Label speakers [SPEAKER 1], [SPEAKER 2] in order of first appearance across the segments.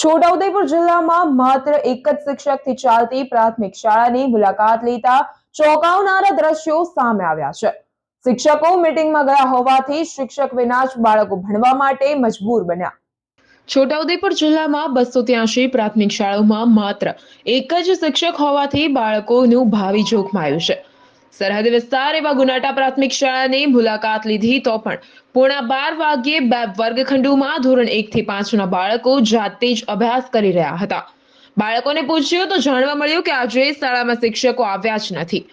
[SPEAKER 1] છોટાઉદેપુર જિલ્લામાં માત્ર એક જ શિક્ષકથી ચાલતી પ્રાથમિક શાળાની મુલાકાત લેતા ચોંકાવનારા દ્રશ્યો સામે આવ્યા છે. શિક્ષકો મીટિંગમાં ગયા હોવાથી શિક્ષક વિના જ બાળકો ભણવા માટે મજબૂર બન્યા. છોટાઉદેપુર જિલ્લામાં બસો ત્યાસી પ્રાથમિક શાળાઓમાં માત્ર એક જ શિક્ષક હોવાથી બાળકોનું ભાવિ જોખમાયું છે. સરહદ વિસ્તાર એવા ગુનાટા પ્રાથમિક શાળાની મુલાકાત લીધી તો પણ પોણા બાર વાગ્યે બે વર્ગખંડોમાં ધોરણ એક થી પાંચના બાળકો જાતે જ અભ્યાસ કરી રહ્યા હતા. બાળકોને પૂછ્યું તો જાણવા મળ્યું કે આજે શાળામાં શિક્ષકો આવ્યા જ નથી.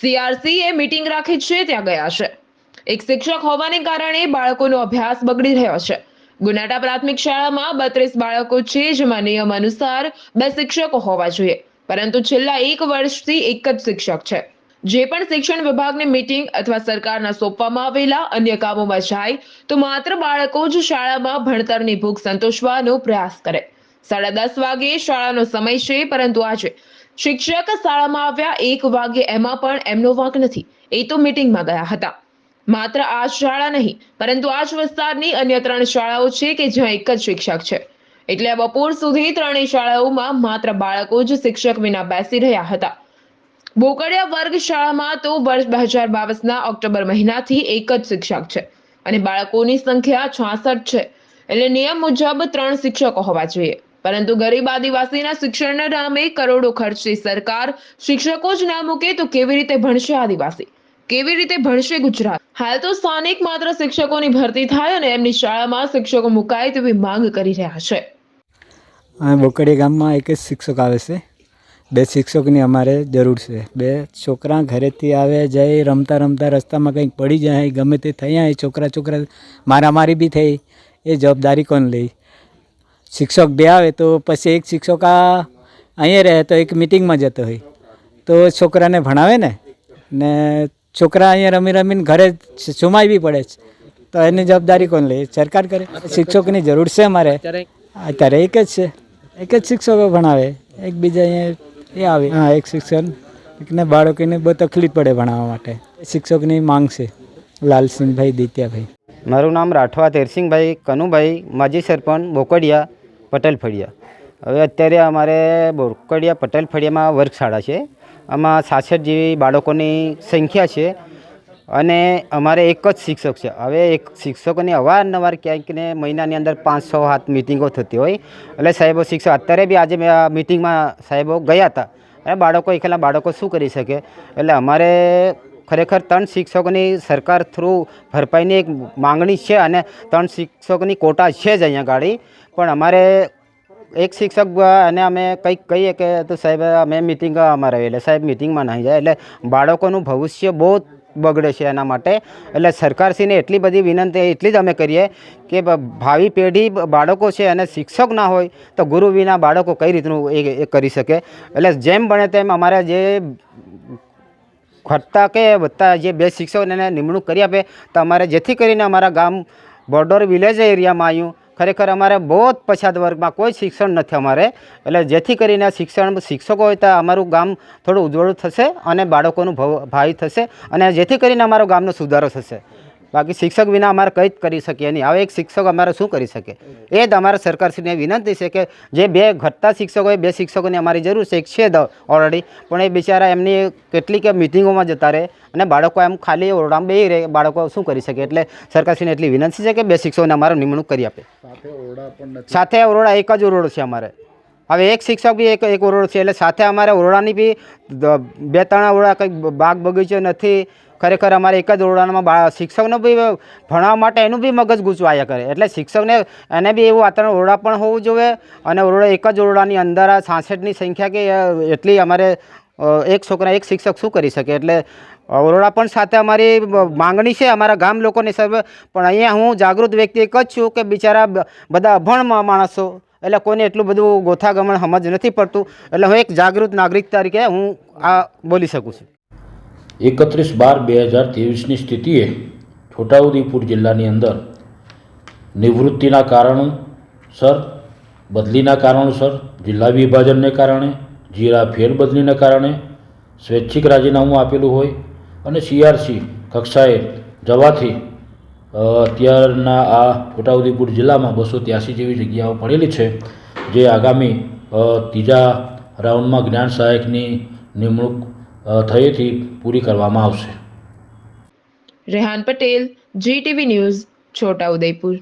[SPEAKER 1] સીઆરસી એ મીટિંગ રાખી છે, ત્યાં ગયા છે. એક શિક્ષક હોવાને કારણે બાળકોનો અભ્યાસ બગડી રહ્યો છે. ગુનાટા પ્રાથમિક શાળામાં બત્રીસ બાળકો છે, જેમાં નિયમ અનુસાર બે શિક્ષકો હોવા જોઈએ. પરંતુ છેલ્લા એક વર્ષથી એક જ શિક્ષક છે. જે પણ શિક્ષણ વિભાગની મીટિંગ અથવા સરકારના સોંપવામાં આવેલા અન્ય કામોમાં જાય, તો માત્ર બાળકો જ શાળામાં ભણતરની ભૂખ સંતોષવાનો પ્રયાસ કરે. સાડા દસ વાગે શાળાનો સમય છે, પરંતુ આજે શિક્ષક શાળામાં આવ્યા એક વાગે એમાં પણ એમનો વાંક નથી. એ તો મીટિંગમાં ગયા હતા. માત્ર આ શાળા નહીં, પરંતુ આ જ વિસ્તારની અન્ય ત્રણ શાળાઓ છે કે જ્યાં એક જ શિક્ષક છે. એટલે બપોર સુધી ત્રણેય શાળાઓમાં માત્ર બાળકો જ શિક્ષક વિના બેસી રહ્યા હતા. બોકડિયા વર્ગ શાળામાં તો વર્ષ બે હજાર બાવીસના ઓક્ટોબર મહિનાથી એક જ શિક્ષક છે અને બાળકોની સંખ્યા છાસઠ છે. એટલે નિયમ મુજબ ત્રણ શિક્ષકો હોવા જોઈએ. પરંતુ ગરીબ આદિવાસીના શિક્ષણના નામે કરોડો ખર્ચી સરકાર શિક્ષકો જ ના મૂકે તો કેવી રીતે ભણશે આદિવાસી? કેવી રીતે ભણશે ગુજરાત? હાલ તો સ્થાનિક માત્ર શિક્ષકોની ભરતી થાય અને એમની શાળામાં શિક્ષકો મુકાય તેવી માંગ કરી રહ્યા છે.
[SPEAKER 2] બોકડી ગામમાં એક જ શિક્ષક આવે છે. બે શિક્ષકની અમારે જરૂર છે. બે છોકરા ઘરેથી આવે જાય રમતા રમતા રસ્તામાં કંઈક પડી જાય ગમે તે થઈ જાય છોકરા છોકરા મારામારી બી થઈ એ જવાબદારી કોણ લે? શિક્ષક બે આવે તો પછી એક શિક્ષક આ અહીંયા રહે તો એક મિટિંગમાં જતો હોય. તો છોકરાને ભણાવે ને? ને છોકરા અહીંયા રમી રમીને ઘરે સુમાઈ બી પડે છે. તો એની જવાબદારી કોણ લે? સરકાર કરે? શિક્ષકની જરૂર છે અમારે. અત્યારે એક જ છે. એક જ શિક્ષકો ભણાવે. એકબીજા અહીંયા એ આવે. હા એક શિક્ષક ને બાળકોને બહુ તકલીફ પડે ભણાવવા માટે. શિક્ષકની માંગ છે. લાલસિંહભાઈ દિત્યાભાઈ.
[SPEAKER 3] મારું નામ રાઠવા તેરસિંહભાઈ કનુભાઈ માજી સરપંચ બોકડિયા પટેલ ફળિયા હવે અત્યારે અમારે બોકડિયા પટેલ ફળિયામાં વર્ગશાળા છે. આમાં સાસઠ જેવી બાળકોની સંખ્યા છે. અને અમારે એક જ શિક્ષક છે. હવે એક શિક્ષકોની અવારનવાર ક્યાંક ને મહિનાની અંદર પાંચ, છ હાથ મિટિંગો થતી હોય. એટલે સાહેબો શિક્ષક, અત્યારે બી આજે આ મિટિંગમાં સાહેબો ગયા હતા. અને બાળકો, એકલા બાળકો શું કરી શકે? એટલે અમારે ખરેખર ત્રણ શિક્ષકોની સરકાર થ્રુ ભરપાઈની એક માંગણી છે અને ત્રણ શિક્ષકોની કોટા છે જ અહીંયા ગાડી. પણ અમારે એક શિક્ષક અને અમે કંઈક કહીએ કે તો સાહેબ, અમે મિટિંગ અમારે, એટલે સાહેબ મિટિંગમાં નહીં જાય. એટલે બાળકોનું ભવિષ્ય બહુ બગડે છે એના માટે. એટલે સરકારશ્રીને એટલી બધી વિનંતી, એટલી જ અમે કરીએ કે ભાવિ પેઢી બાળકો છે અને શિક્ષક ના હોય તો ગુરુ વિના બાળકો કઈ રીતનું એ કરી શકે. એટલે જેમ બને તેમ અમારે જે ઘટતા કે વધતા જે બે શિક્ષકોને નિમણૂક કરી આપે તો અમારે જેથી કરીને અમારા ગામ બોર્ડર વિલેજ એરિયામાં આવ્યું ખરેખર અમારે બહુ જ પછાત વર્ગમાં કોઈ શિક્ષણ નથી અમારે. એટલે જેથી કરીને શિક્ષણ શિક્ષકો હોય તો અમારું ગામ થોડું ઉજ્જવળ થશે અને બાળકોનું ભવ- થશે અને જેથી કરીને અમારું ગામનો સુધારો થશે. બાકી શિક્ષક વિના અમારે કંઈ જ કરી શકીએ નહીં. હવે એક શિક્ષક અમારે શું કરી શકે? એ જ અમારે સરકારશ્રીને વિનંતી છે કે જે બે ઘટતા શિક્ષકો હોય બે શિક્ષકોની અમારી જરૂર છે એક છે ઓલરેડી પણ એ બિચારા એમની કેટલીક મિટિંગોમાં જતા રહે અને બાળકો એમ ખાલી ઓરડામાં બે રહે. બાળકો શું કરી શકે? એટલે સરકારશ્રીને એટલી વિનંતી છે કે બે શિક્ષકોને અમારે નિમણૂક કરી આપે. સાથે ઓરડા એક જ ઓરડો છે અમારે. હવે એક શિક્ષક બી એક એક ઓરડો છે, એટલે સાથે અમારે ઓરડાની બી બે ત્રણ ઓરડા કંઈક બાગ બગીચો નથી. ખરેખર અમારે એક જ ઓરડામાં શિક્ષકનો બી ભણાવવા માટે એનું બી મગજ ગૂંચવાયા કરે. એટલે શિક્ષકને એને બી એવું વાતાવરણ ઓરડા પણ હોવું જોઈએ અને ઓરડો એક જ ઓરડાની અંદર સાસઠની સંખ્યા કે એટલી અમારે એક છોકરા, એક શિક્ષક શું કરી શકે? એટલે ઓરડા પણ સાથે અમારી માંગણી છે અમારા ગામ લોકોની સર્વે પણ અહીંયા હું જાગૃત વ્યક્તિ એક જ છું કે બિચારા બધા અભણ માણસો એટલે કોઈને એટલું બધું ગોથાગમણ સમજ નથી પડતું. એટલે હું એક જાગૃત નાગરિક તરીકે હું આ બોલી શકું છું.
[SPEAKER 4] એકત્રીસ બાર બે હજાર ત્રેવીસની સ્થિતિએ છોટાઉદેપુર જિલ્લાની અંદર નિવૃત્તિના કારણોસર, બદલીના કારણોસર, જિલ્લા વિભાજનને કારણે જીરા ફેરબદલીને કારણે સ્વૈચ્છિક રાજીનામું આપેલું હોય અને સીઆરસી કક્ષાએ જવાથી અત્યારના આ છોટાઉદેપુર જિલ્લામાં બસો ત્યાસી જેવી જગ્યાઓ પડેલી છે, જે આગામી ત્રીજા રાઉન્ડમાં જ્ઞાન સહાયકની નિમણૂક થયેથી પૂરી કરવામાં આવશે.
[SPEAKER 1] Rehan Patel GTV news, Chhotaudepur.